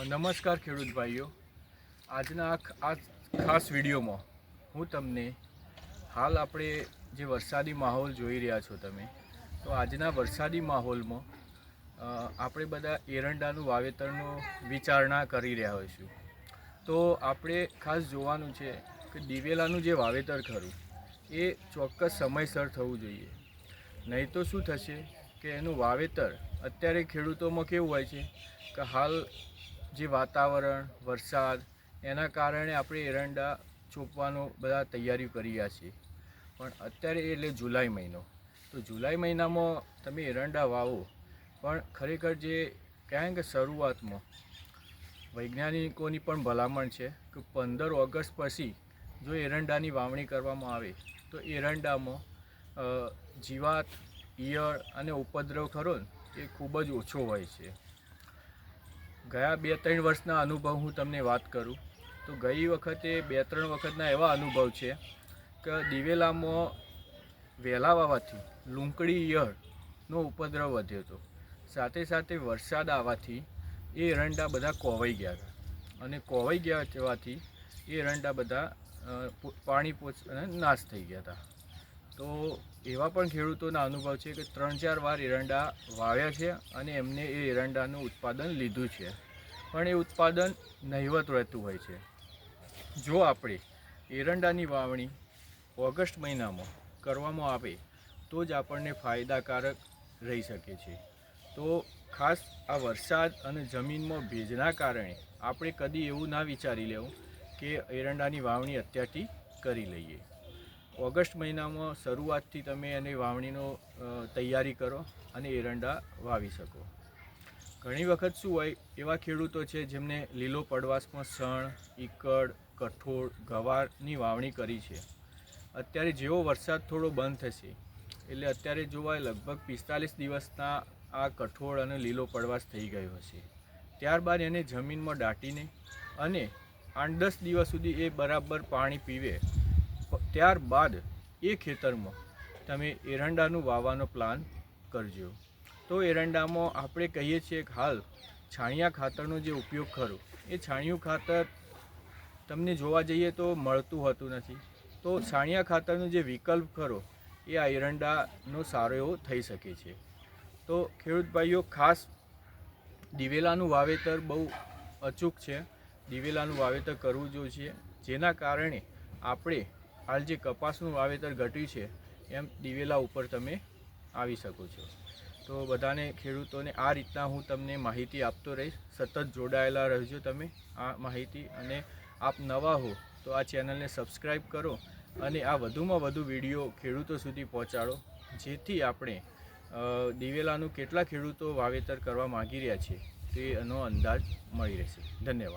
નમસ્કાર ખેડૂત ભાઈઓ. આજના આ ખાસ વિડીયોમાં હું તમને હાલ આપણે જે વરસાદી માહોલ જોઈ રહ્યા છો તમે, તો આજના વરસાદી માહોલમાં આપણે બધા એરંડાનું વાવેતરનો વિચારણા કરી રહ્યા હોઈશું. તો આપણે ખાસ જોવાનું છે કે દિવેલાનું જે વાવેતર ખરું, એ ચોક્કસ સમયસર થવું જોઈએ. નહીં તો શું થશે કે એનું વાવેતર અત્યારે ખેડૂતોમાં કેવું હોય છે કે હાલ જે વાતાવરણ, વરસાદ, એના કારણે આપણે એરંડા ચોપવાનો બધા તૈયારીઓ કરી રહ્યા છીએ. પણ અત્યારે એટલે જુલાઈ મહિનો. તો જુલાઈ મહિનામાં તમે એરંડા વાવો. પણ ખરેખર જે કહેવાય કે શરૂઆતમાં વૈજ્ઞાનિકોની પણ ભલામણ છે કે પંદર ઓગસ્ટ પછી જો એરંડાની વાવણી કરવામાં આવે, તો એરંડામાં જીવાત, ઈયળ અને ઉપદ્રવ ખરો ને, એ ખૂબ જ ઓછો હોય છે. ગયા બે ત્રણ વર્ષના અનુભવ હું તમને વાત કરું. તો ગઈ વખતે બે ત્રણ વખતના એવા અનુભવ છે કે દિવેલામાં વહેલા વાવાથી લૂંકડી ઈયળનો ઉપદ્રવ વધ્યો હતો. સાથે સાથે વરસાદ આવવાથી એ એરંડા બધા કોવાઈ ગયા હતા. અને કોવાઈ ગયા જવાથી એ એરંડા બધા પાણી પોચ નાશ થઈ ગયા હતા. તો એવા પણ ખેડૂતોના અનુભવ છે કે ત્રણ ચાર વાર એરંડા વાવ્યા છે અને એમને એ એરંડાનું ઉત્પાદન લીધું છે. પણ એ ઉત્પાદન નહિવત રહેતું હોય છે. જો આપણે એરંડાની વાવણી ઓગસ્ટ મહિનામાં કરવામાં આવે, તો જ આપણને ફાયદાકારક રહી શકે છે. તો ખાસ આ વરસાદ અને જમીનમાં ભેજના કારણે આપણે કદી એવું ના વિચારી લેવું કે એરંડાની વાવણી અત્યારથી કરી લઈએ. ઓગસ્ટ મહિનામાં શરૂઆતથી તમે એની વાવણીનો તૈયારી કરો અને એરંડા વાવી શકો. ઘણી વખત શું હોય, એવા ખેડૂતો છે જેમને લીલો પડવાશમાં સણ ઈકડ કઠોળ, ગવારની વાવણી કરી છે. અત્યારે જેવો વરસાદ થોડો બંધ થશે, એટલે અત્યારે જોવાય લગભગ પિસ્તાલીસ દિવસના આ કઠોળ અને લીલો પડવાશ થઈ ગયો હશે. ત્યારબાદ એને જમીનમાં દાટીને અને આઠ દસ દિવસ સુધી એ બરાબર પાણી પીવે. ત્યારબાદ એ ખેતરમાં તમે એરંડાનું વાવવાનો પ્લાન કરજો. તો એરંડામાં આપણે કહીએ છીએ કે હાલ છાણિયા ખાતરનો જે ઉપયોગ ખરો, એ છાણિયું ખાતર તમને જોવા જઈએ તો મળતું હોતું નથી. તો છાણિયા ખાતરનો જે વિકલ્પ ખરો, એ આ એરંડાનો સારો એવો થઈ શકે છે. તો ખેડૂત ભાઈઓ, ખાસ દિવેલાનું વાવેતર બહુ અચૂક છે. દિવેલાનું વાવેતર કરવું જોઈએ. જેના કારણે આપણે હાલ જે કપાસનું વાવેતર ઘટ્યું છે, એમ દિવેલા ઉપર તમે આવી શકો છો. તો બધાને ખેડૂતોને આ રીતના હું તમને માહિતી આપતો રહીશ. સતત જોડાયેલા રહેજો તમે આ માહિતી અને આપ નવા હો તો આ ચેનલને સબસ્ક્રાઈબ કરો અને આ વધુમાં વધુ વીડિયો ખેડૂતો સુધી પહોંચાડો, જેથી આપણે દિવેલાનું કેટલા ખેડૂતો વાવેતર કરવા માગી રહ્યા છે તે એનો અંદાજ મળી રહેશે. ધન્યવાદ.